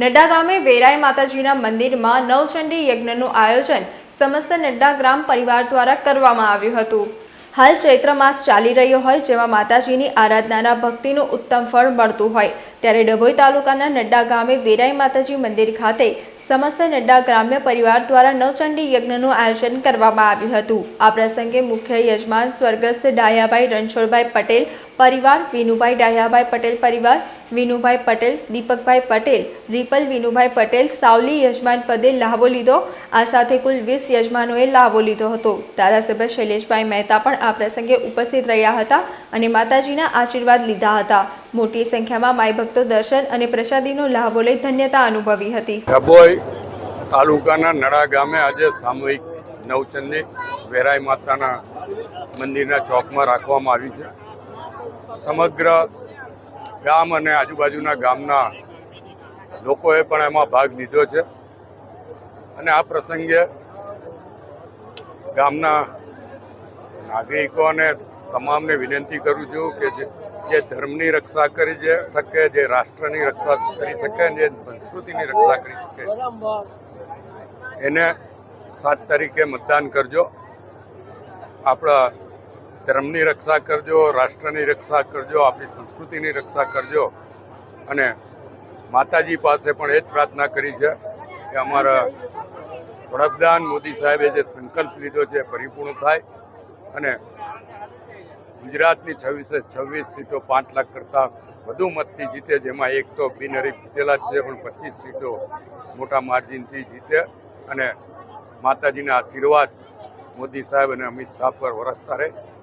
નડ્ડા ગામે વેરાઈ માતાજીના મંદિરમાં નવચંડી યજ્ઞનું આયોજન સમસ્ત નડ્ડા ગ્રામ પરિવાર દ્વારા કરવામાં આવ્યું હતું. હાલ ચૈત્ર માસ ચાલી રહ્યો હોય જેમાં માતાજીની આરાધનાના ભક્તિનું ઉત્તમ ફળ મળતું હોય, ત્યારે ડભોઈ તાલુકાના નડ્ડા ગામે વેરાઈ માતાજી મંદિર ખાતે સમસ્ત નડ્ડા ગ્રામ્ય પરિવાર દ્વારા નવચંડી યજ્ઞનું આયોજન કરવામાં આવ્યું હતું. આ પ્રસંગે મુખ્ય યજમાન સ્વર્ગસ્થ ડાયાભાઈ રણછોડભાઈ પટેલ પરિવાર, વિનુભાઈ ડાયાભાઈ પટેલ પરિવાર, વિનુભાઈ પટેલ, દીપકભાઈ પટેલ, રિપલ વિનુભાઈ પટેલ, સાવલી યજમાન પદે લાહવો લીધો. આ સાથે કુલ વીસ યજમાનોએ લાહવો લીધો હતો. ધારાસભ્ય શૈલેષભાઈ મહેતા પણ આ પ્રસંગે ઉપસ્થિત રહ્યા હતા અને માતાજીના આશીર્વાદ લીધા હતા. મોટી સંખ્યામાં માયભક્તો દર્શન અને પ્રસાદીનો લાહવો લઈ ધન્યતા અનુભવી હતી. ડભોઈ તાલુકાના નડા ગામે આજે સામૂહિક નવચંદી વેરાઈ માતાના મંદિરના ચોકમાં રાખવામાં આવી છે. સમગ્ર ગામ અને આજુબાજુના ગામના લોકોએ પણ એમાં ભાગ લીધો છે. અને આ પ્રસંગે ગામના નાગરિકોને તમામને વિનંતી કરું છું કે જે ધર્મની રક્ષા કરી જે શકે, જે રાષ્ટ્રની રક્ષા કરી શકે અને જે સંસ્કૃતિની રક્ષા કરી શકે, એને સાત તારીખે મતદાન કરજો. આપણા ધર્મની રક્ષા કરજો, રાષ્ટ્રની રક્ષા કરજો, આપણી સંસ્કૃતિની રક્ષા કરજો. અને માતાજી પાસે પણ એ જ પ્રાર્થના કરી છે કે અમારા વડાપ્રધાન મોદી સાહેબે જે સંકલ્પ લીધો છે પરિપૂર્ણ થાય. અને ગુજરાતની છવ્વીસે છવ્વીસ સીટો પાંચ લાખ કરતાં વધુ મતથી જીતે, જેમાં એક તો બિનહરીફ જીતેલા જ છે, પણ પચીસ સીટો મોટા માર્જિનથી જીતે. અને માતાજીના આશીર્વાદ મોદી સાહેબ અને અમિત શાહ પર વરસતા રહે.